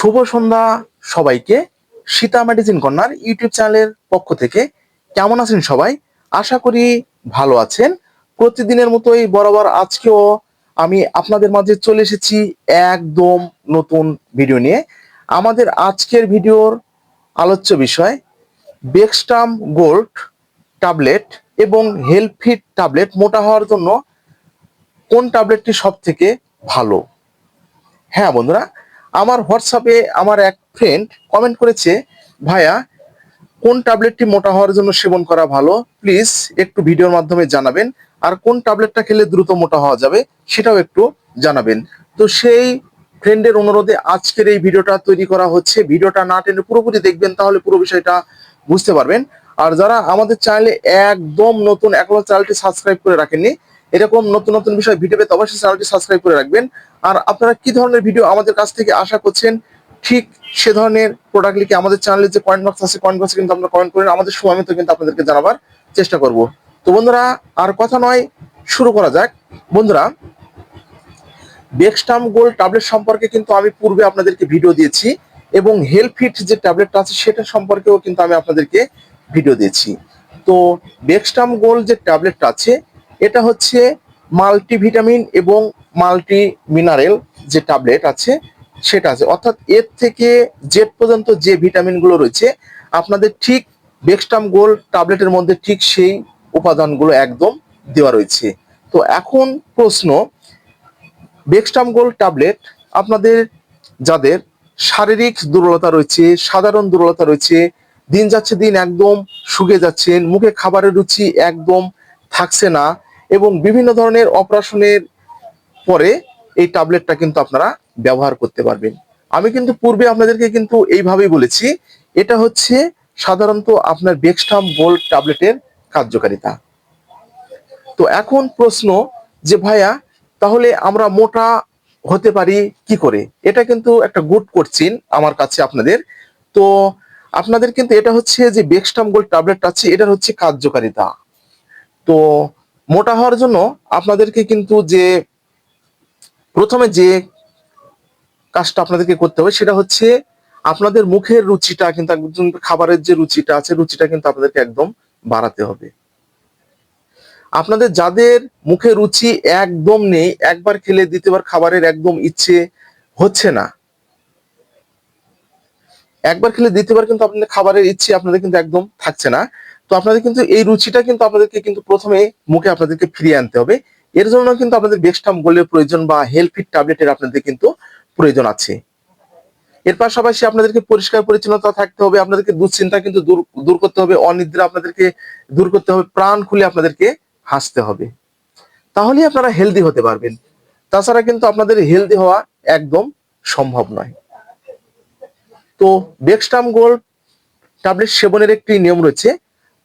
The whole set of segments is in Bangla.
শুভ সন্ধ্যা সবাইকে। সীতা মেডিসিন কর্নার ইউটিউব চ্যানেলের পক্ষ থেকে কেমন আছেন সবাই? আশা করি ভালো আছেন। প্রতিদিনের মতোই বরাবর আজকেও আমি আপনাদের মাঝে চলে এসেছি একদম নতুন ভিডিও নিয়ে। আমাদের আজকের ভিডিওর আলোচ্য বিষয়, বেক্সটাম গোল্ড ট্যাবলেট এবং হেলফিট ট্যাবলেট মোটা হওয়ার জন্য কোন ট্যাবলেটটি সব থেকে ভালো? হ্যাঁ বন্ধুরা আমার হোয়াটসঅ্যাপে আমার এক ফ্রেন্ড কমেন্ট করেছে, ভাইয়া, কোন ট্যাবলেটটি মোটা হওয়ার জন্য সেবন করা ভালো? প্লিজ একটু ভিডিওর মাধ্যমে জানাবেন। আর কোন ট্যাবলেটটা খেলে দ্রুত মোটা হওয়া যাবে সেটাও একটু জানাবেন। তো সেই ফ্রেন্ডের অনুরোধে আজকের এই ভিডিওটা তৈরি করা হচ্ছে। ভিডিওটা না টেনে পুরোপুরি দেখবেন, তাহলে পুরো বিষয়টা বুঝতে পারবেন। আর যারা আমাদের চ্যানেলে একদম নতুন, এখনও চ্যানেলটি সাবস্ক্রাইব করে রাখেননি এরকম নতুন নতুন বিষয় ভিডিও পেতে অবশ্যই চ্যানেলটি সাবস্ক্রাইব করে রাখবেন। আর আপনারা কি ধরনের ভিডিও আমাদের কাছ থেকে আশা করছেন, ঠিক সে ধরনের প্রোডাক্ট লিখে আমাদের চ্যানেলে যে কয়েন্ট বক্স আছে কয়েন্ট বক্সে কিন্তু আপনারা কমেন্ট করেন আমাদের সময় মতো কিন্তু আপনাদেরকে জানাবার চেষ্টা করব। তো বন্ধুরা, আর কথা নয়, শুরু করা যাক। বন্ধুরা বেক্সটাম গোল্ড ট্যাবলেট সম্পর্কে কিন্তু আমি পূর্বে আপনাদেরকে ভিডিও দিয়েছি এবং হেলফিট যে ট্যাবলেটটা আছে, সেটা সম্পর্কেও কিন্তু আমি আপনাদেরকে ভিডিও দিয়েছি। তো বেক্সটাম গোল্ড যে ট্যাবলেটটা আছে এটা হচ্ছে মাল্টিভিটামিন এবং মাল্টি মিনারেল যে ট্যাবলেট আছে, সেটা আছে। অর্থাৎ এর থেকে জেড পর্যন্ত যে ভিটামিনগুলো রয়েছে, আপনাদের ঠিক বেক্সটাম গোল্ড ট্যাবলেটের মধ্যে ঠিক সেই উপাদানগুলো একদম দেওয়া রয়েছে। তো এখন প্রশ্ন বেক্সটাম গোল্ড ট্যাবলেট আপনাদের যাদের শারীরিক দুর্বলতা রয়েছে, সাধারণ দুর্বলতা রয়েছে, দিন যাচ্ছে দিন একদম শুকিয়ে যাচ্ছেন, মুখে খাবারের রুচি একদম থাকছে না এবং বিভিন্ন ধরনের অপারেশনের পরে এই ট্যাবলেটটা কিন্তু আপনারা ব্যবহার করতে পারবেন। আমি কিন্তু পূর্বে আপনাদেরকে কিন্তু এইভাবেই বলেছি, এটা হচ্ছে সাধারণত আপনার বেক্সটাম গোল্ড ট্যাবলেটের কার্যকারিতা। তো এখন প্রশ্ন যে ভাইয়া, তাহলে আমরা মোটা হতে পারি কি করে? এটা কিন্তু একটা গুড কোশ্চিন আমার কাছে আপনাদের। তো আপনাদের কিন্তু এটা হচ্ছে যে বেক্সটাম গোল্ড ট্যাবলেট আছে, এটার হচ্ছে কার্যকারিতা। তো মোটা হওয়ার জন্য আপনাদেরকে কিন্তু যে, প্রথমে যে কাজটা আপনাদেরকে করতে হবে সেটা হচ্ছে আপনাদের মুখের রুচিটা কিন্তু খাবারের যে রুচিটা আছে, রুচিটা কিন্তু আপনাদেরকে একদম বাড়াতে হবে। আপনাদের যাদের মুখে রুচি একদম নেই, একবার খেলে দ্বিতীয়বার খাবারের একদম ইচ্ছে হচ্ছে না, একবার খেলে দ্বিতীয়বার কিন্তু আপনাদের খাবারের ইচ্ছে আপনাদের কিন্তু একদম থাকছে না। তো আপনাদের কিন্তু এই রুচিটা কিন্তু আপনাদেরকে কিন্তু প্রথমে মুখে আপনাদেরকে ফিরিয়ে আনতে হবে। এর জন্য কিন্তু আপনাদের বেক্সটাম গোলের প্রয়োজন বা হেলফিট ট্যাবলেটের আপনাদের কিন্তু প্রয়োজন আছে। এর পাশাপাশি আপনাদেরকে পরিষ্কার পরিচ্ছন্নতা থাকতে হবে, আপনাদেরকে দুশ্চিন্তা কিন্তু দূর দূর করতে হবে, অনিদ্রা আপনাদেরকে দূর করতে হবে, প্রাণ খুলে আপনাদেরকে হাসতে হবে। তাহলেই আপনারা হেলদি হতে পারবেন। তাছাড়া কিন্তু আপনাদের হেলদি হওয়া একদম সম্ভব নয়। তো বেক্সটাম গোল্ড ট্যাবলেট সেবনের একটি নিয়ম রয়েছে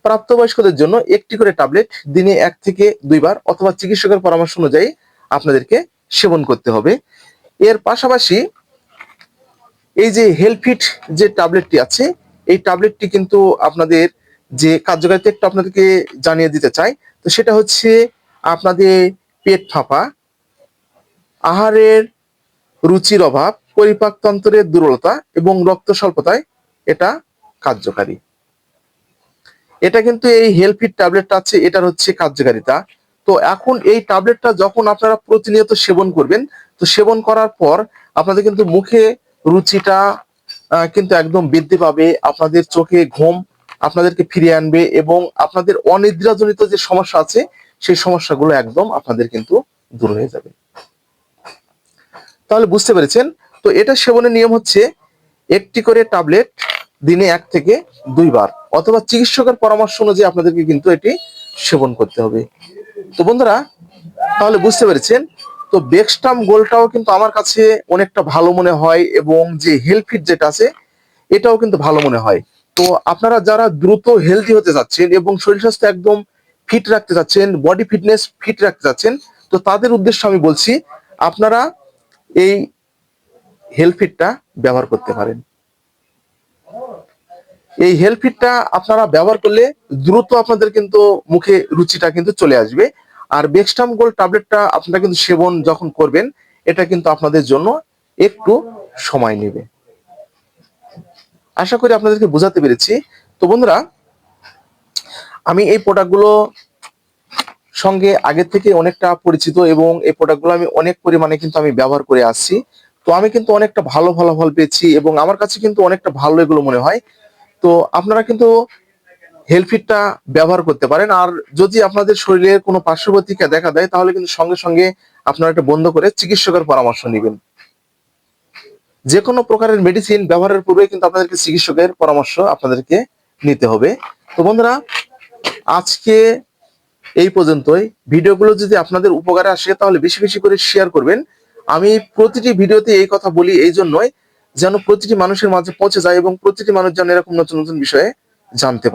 প্রাপ্তবয়স্কদের জন্য একটি করে ট্যাবলেট দিনে এক থেকে দুইবার অথবা চিকিৎসকের পরামর্শ অনুযায়ী আপনাদেরকে সেবন করতে হবে। এর পাশাপাশি এই যে হেলফিট যে ট্যাবলেটটি আছে, এই ট্যাবলেটটি কিন্তু আপনাদের যে কার্যকারিতা একটু আপনাদেরকে জানিয়ে দিতে চাই, তো সেটা হচ্ছে আপনাদের পেট ফাঁপা, আহারের রুচির অভাব, পরিপাকতন্ত্রের দুর্বলতা এবং রক্ত স্বল্পতায় এটা কার্যকারী। এটা কিন্তু এই হেলফিট ট্যাবলেটটা আছে, এটার হচ্ছে কার্যকারিতা। তো এখন এই ট্যাবলেটটা যখন আপনারা প্রতিনিয়ত সেবন করবেন, তো সেবন করার পর আপনাদের কিন্তু মুখে রুচিটা কিন্তু একদম বৃদ্ধি পাবে, আপনাদের চোখে ঘুম আপনাদেরকে ফিরিয়ে আনবে এবং আপনাদের অনিদ্রাজনিত যে সমস্যা আছে, সেই সমস্যাগুলো একদম আপনাদের কিন্তু দূর হয়ে যাবে। তাহলে বুঝতে পেরেছেন? তো এটা সেবনের নিয়ম হচ্ছে, একটি করে ট্যাবলেট দিনে এক থেকে দুইবার, অথবা চিকিৎসকের পরামর্শ অনুযায়ী আপনাদেরকে কিন্তু এটি সেবন করতে হবে। তো বন্ধুরা, তাহলে বুঝতে পেরেছেন? তো বেক্সটাম গোলটাও কিন্তু আমার কাছে অনেকটা ভালো মনে হয় এবং যে হেলফিট যেটা আছে, এটাও কিন্তু ভালো মনে হয়। তো আপনারা যারা দ্রুত হেলদি হতে যাচ্ছেন এবং শরীর স্বাস্থ্য একদম ফিট রাখতে চাচ্ছেন বডি ফিটনেস ফিট রাখতে চাচ্ছেন তো তাদের উদ্দেশ্যে আমি বলছি, আপনারা এই হেলফিটটা ব্যবহার করতে পারেন। এই হেলফিটটা আপনারা ব্যবহার করলে দ্রুত আপনাদের কিন্তু মুখে রুচিটা কিন্তু চলে আসবে। আর বেক্সটাম গোল্ড ট্যাবলেটটা আপনারা কিন্তু সেবন যখন করবেন, এটা কিন্তু আপনাদের জন্য একটু সময় নেবে। আশা করি আপনাদেরকে বোঝাতে পেরেছি। তো বন্ধুরা, আমি এই প্রোডাক্টগুলো সঙ্গে আগে থেকে অনেকটা পরিচিত এবং এই প্রোডাক্টগুলো আমি অনেক পরিমাণে কিন্তু আমি ব্যবহার করে আসছি। তো আমি কিন্তু অনেকটা ভালো ফলাফল পেয়েছি এবং আমার কাছে কিন্তু অনেকটা ভালো এগুলো মনে হয়। তো আপনারা কিন্তু হেলফিটটা ব্যবহার করতে পারেন। আর যদি আপনাদের শরীরের কোনো পার্শ্ববর্তীকে দেখা দেয়, তাহলে কিন্তু সঙ্গে সঙ্গে আপনারা এটা বন্ধ করে চিকিৎসকের পরামর্শ নেবেন। যে কোনো প্রকারের মেডিসিন ব্যবহারের পূর্বে কিন্তু আপনাদেরকে চিকিৎসকের পরামর্শ আপনাদেরকে নিতে হবে। তো বন্ধুরা, আজকে এই পর্যন্তই। ভিডিওগুলো যদি আপনাদের উপকারে আসে, তাহলে বেশি বেশি করে শেয়ার করবেন। আমি প্রতিটি ভিডিওতে এই কথা বলি এই জন্যই যেন প্রতিটি মানুষের মাঝে পৌঁছে যায় এবং প্রতিটি মানুষ যেন এরকম নতুন নতুন বিষয়ে জানতে পারে।